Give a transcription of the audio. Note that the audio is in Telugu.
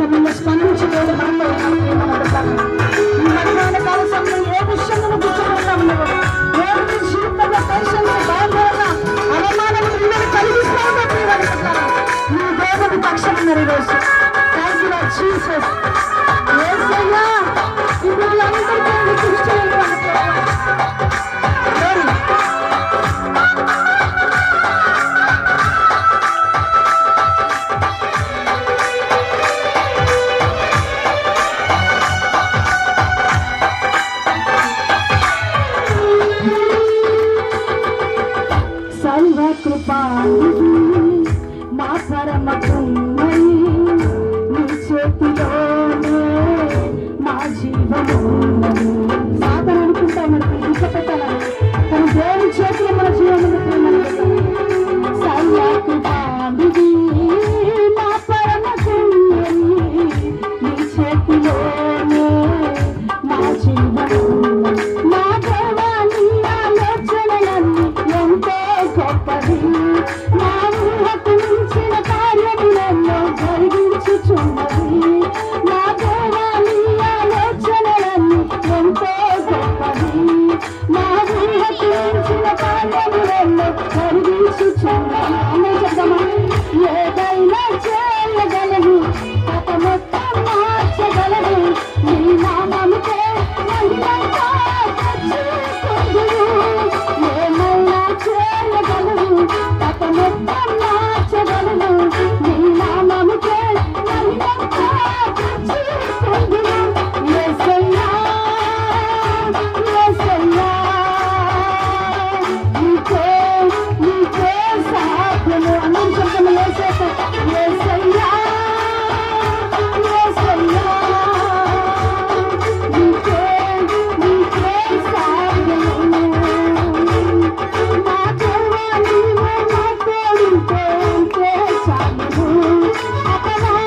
సమయంలో స్పందించి లేదు మనలో మనమానకాల సమయంలో సర్వ కృపా మా పరమ కుమ్మరి నీ చేతిలోనే మా జీవము సాధన అనుకుంటాం మనకి ఇంట్లో పెట్టాలని తన దేవుని చేతిలో మన జీవనం సర్వ కృపా. Bye.